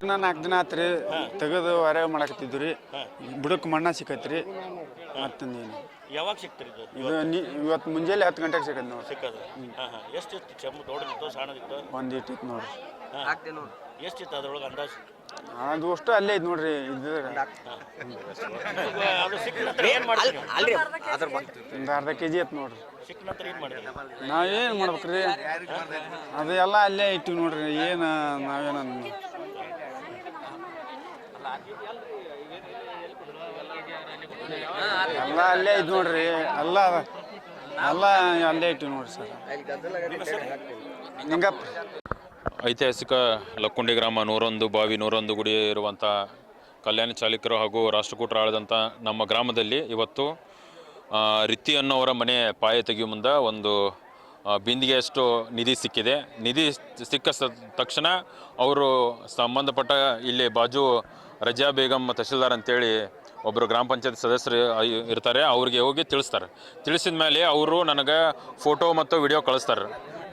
ದಿನ ನಾಲ್ಕು ದಿನ ಆತ್ರಿ ತೆಗೆದು ಅರೆ ಮಾಡಕತ್ತಿದ್ವಿ ರೀ ಬುಡಕ್ಕೆ ಮಣ್ಣ ಸಿಕ್ಕತ್ರಿ. ಮತ್ತೊಂದೇನು? ಯಾವಾಗ ಸಿಕ್ತೀರಿ ಇದು? ಇದು ನೀ ಇವತ್ತು ಮುಂಜಾನೆ ಹತ್ತು ಗಂಟೆಗೆ ಸಿಕ್ಕೈತೆ ನೋಡ್ರಿ. ಸಿಕ್ಕದು? ಹಾಂ ಹಾಂ. ಎಷ್ಟಿತ್ತು ಚೆಂಬು ದೊಡ್ಡದಿತ್ತು ಸಣ್ಣದಿತ್ತು? ಒಂದು ಇಟ್ಟಿತ್ತು ನೋಡ್ರಿ. ಎಷ್ಟಿತ್ತು ಅದ್ರೊಳಗೆ ಅಂದಾಜು? ಅದು ಅಷ್ಟು ಅಲ್ಲೇ ಐತೆ ನೋಡ್ರಿ ಇದು ಈಗ ಅದು ಸಿಕ್ಕ ನಂತರ ಏನು ಮಾಡ್ತೀರಿ? ಒಂದು ಅರ್ಧ ಕೆ ಜಿ ಐತೆ ನೋಡ್ರಿ. ಸಿಕ್ಕ ನಂತರ ಏನು ಮಾಡಿದ್ರಿ ನಾವೇನು ಮಾಡ್ಬೇಕ್ರಿ? ಅದೆಲ್ಲ ಎಲ್ಲ ಅಲ್ಲೇ ಇಟ್ಟಿವಿ ನೋಡ್ರಿ. ಏನು ನಾವೇನು ಎಲ್ಲ ಅಲ್ಲೇ ಐತೆ ನೋಡ್ರಿ, ಅಲ್ಲ ಅಲ್ಲ ಅಲ್ಲೇ ಇಟ್ಟು ನೋಡ್ರಿ ಸರ್. ಐತಿಹಾಸಿಕ ಲಕ್ಕುಂಡಿ ಗ್ರಾಮ ನೂರೊಂದು, ಬಾವಿ ನೂರೊಂದು ಗುಡಿ ಇರುವಂಥ ಕಲ್ಯಾಣ ಚಾಲಕರು ಹಾಗೂ ರಾಷ್ಟ್ರಕೂಟರು ಆಳಿದಂಥ ನಮ್ಮ ಗ್ರಾಮದಲ್ಲಿ ಇವತ್ತು ರಿತ್ತಿ ಅನ್ನೋವರ ಮನೆ ಪಾಯ ತೆಗೆಯುವ ಮುಂದೆ ಒಂದು ಬಿಂದಿಗೆಯಷ್ಟು ನಿಧಿ ಸಿಕ್ಕಿದೆ. ನಿಧಿ ಸಿಕ್ಕ ತಕ್ಷಣ ಅವರು ಸಂಬಂಧಪಟ್ಟ ಇಲ್ಲಿ ಬಾಜು ರಜಾ ಬೇಗಂ ತಹಶೀಲ್ದಾರ್ ಅಂತೇಳಿ ಒಬ್ಬರು ಗ್ರಾಮ ಪಂಚಾಯತ್ ಸದಸ್ಯರು ಇರ್ತಾರೆ. ಅವ್ರಿಗೆ ಹೋಗಿ ತಿಳಿಸ್ತಾರೆ. ತಿಳಿಸಿದ ಮೇಲೆ ಅವರು ನನಗೆ ಫೋಟೋ ಮತ್ತು ವಿಡಿಯೋ ಕಳಿಸ್ತಾರೆ.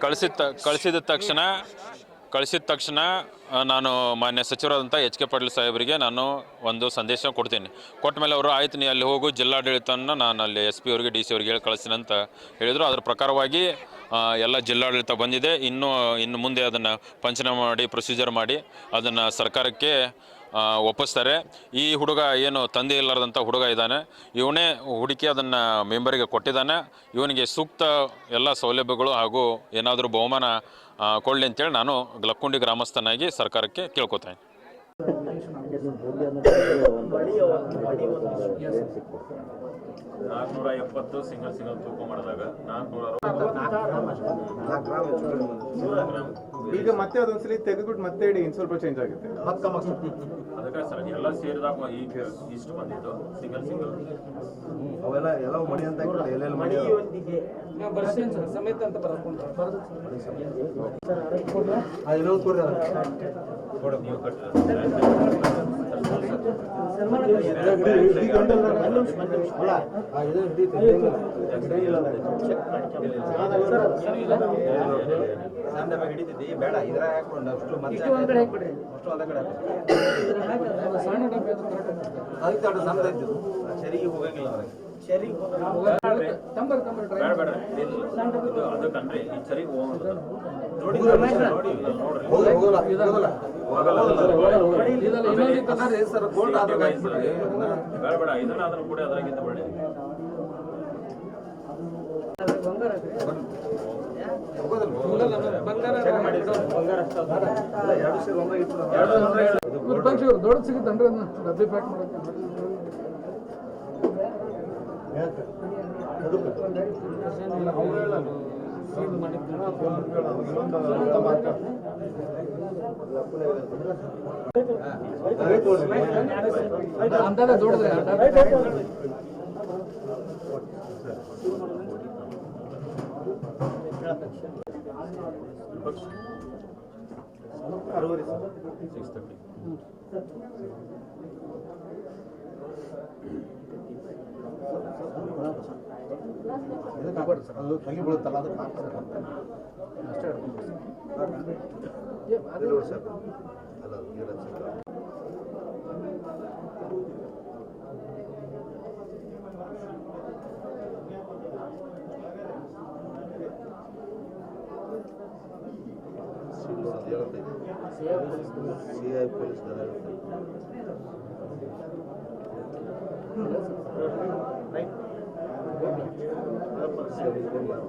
ಕಳಿಸಿದ ಕಳಿಸಿದ ತಕ್ಷಣ ಕಳಿಸಿದ ತಕ್ಷಣ ನಾನು ಮಾನ್ಯ ಸಚಿವರಾದಂಥ ಎಚ್ ಕೆ ಪಾಟೀಲ್ ಸಾಹೇಬರಿಗೆ ನಾನು ಒಂದು ಸಂದೇಶ ಕೊಡ್ತೀನಿ. ಕೊಟ್ಟ ಮೇಲೆ ಅವರು, ಆಯ್ತು, ನೀ ಅಲ್ಲಿ ಹೋಗು. ಜಿಲ್ಲಾಡಳಿತನ ನಾನು ಅಲ್ಲಿ ಎಸ್ ಪಿ ಅವರಿಗೆ, ಡಿ ಸಿ ಅವ್ರಿಗೆ ಹೇಳಿ ಕಳಿಸ್ತೀನಿ ಅಂತ ಹೇಳಿದರು. ಅದರ ಪ್ರಕಾರವಾಗಿ ಎಲ್ಲ ಜಿಲ್ಲಾಡಳಿತ ಬಂದಿದೆ. ಇನ್ನು ಇನ್ನು ಮುಂದೆ ಅದನ್ನು ಪಂಚನಾಮ ಮಾಡಿ ಪ್ರೊಸೀಜರ್ ಮಾಡಿ ಅದನ್ನು ಸರ್ಕಾರಕ್ಕೆ ಒಪ್ಪಿಸ್ತಾರೆ. ಈ ಹುಡುಗ ಏನು ತಂದೆ ಇಲ್ಲಾರ್ದಂಥ ಹುಡುಗ ಇದ್ದಾನೆ. ಇವನೇ ಹುಡುಕಿ ಅದನ್ನು ಮೆಂಬರಿಗೆ ಕೊಟ್ಟಿದ್ದಾನೆ. ಇವನಿಗೆ ಸೂಕ್ತ ಎಲ್ಲ ಸೌಲಭ್ಯಗಳು ಹಾಗೂ ಏನಾದರೂ ಬಹುಮಾನ ಕೊಡಲಿ ಅಂತೇಳಿ ನಾನು ಲಕ್ಕುಂಡಿ ಗ್ರಾಮಸ್ಥನಾಗಿ ಸರ್ಕಾರಕ್ಕೆ ಕೇಳ್ಕೊತೇನೆ ನಾಲ್ಕುನೂರ ಎಪ್ಪತ್ತು ಸಿಂಗಲ್ ಸಿಂಗಲ್ ತೂಕ ಮಾಡಿದಾಗ ನಾಲ್ಕುನೂರ ಈಗ ಮತ್ತೆ ಅದೊಂದ್ಸಲಿ ತೆಗೆದ್ಬಿಟ್ಟು ಮತ್ತೆ ಇಡಿ ಇನ್ ಸ್ವಲ್ಪ ಚೇಂಜ್ ಆಗುತ್ತೆ. ಅದಕ್ಕೆ ಸರ್ ಎಲ್ಲ ಸೇರಿದಾಗ ಈಗ ಇಷ್ಟು ಬಂದಿದ್ದು ಸಿಂಗಲ್ ಸಿಂಗಲ್. ಅವೆಲ್ಲ ಎಲ್ಲ ಮಡಿ ಅಂತ ಎಲ್ಲೆಲ್ಲಿ ಮಡಿ ಸಮೇತ ಅಂತ ಬರ್ಕೊಂಡು ಇನ್ನೊಂದು ಕೊಡ್ರಿ. ನೀವು ಕಟ್ಟಿದ್ರೆ ಹಿಡಿತೈತಿ ಬೇಡ ಇದ್ರ ಹಾಕೊಂಡು ಅಷ್ಟು ಅಷ್ಟು ಅದ ಕಡೆ ಅದಕ್ಕೆ ಸರಿಗೆ ಹೋಗಂಗಿಲ್ಲ ಅವ್ರಿಗೆ ತಂಬರ್ ತಂಬರ್ ಟ್ರೈ ಬೇಡ ಅದನ್ನ ಕೂಡ ಅದರಾಗಿಂತ ಒಳ್ಳೆ ಅದು ಬಂಗಾರ ಐತ್ರಿ. ಹೋಗೋದಿಲ್ಲ. ಬಂಗಾರ. ಎರಡು ಸೇರಿ ಒಂದೇ ಇತ್ತು. ಉತ್ಪಕ್ಷ ದೊಡ್ಡ ಸಿಗುತ್ತನ್ರಿ ಅದನ್ನ ಡಬ್ಬಿ ಪ್ಯಾಕ್ ಮಾಡಕ್ಕೆ ಅಂತಾನೆ ಸರ್. ಸಿಕ್ಸ್ ತರ್ಟಿ ಇದಕ್ಕೆ ಹಾಕ್ಬಿಡ್ರಿ ಸರ್. ಅದು ತಗಿ ಬೀಳುತ್ತಲ್ಲ ಅದಕ್ಕೆ ಹಾಕ್ತಾರೆ. ಏ, ಅದು ಇದು ನೋಡಿ ಸರ್. ಅಲ್ಲ, ಅದು ನೀರು ಹಚ್ಚಿ. CI ಪೊಲೀಸ್ ದಳ ಇರುತ್ತೆ. ಸರಿ, ಇದನ್ನ ಮಾಡು.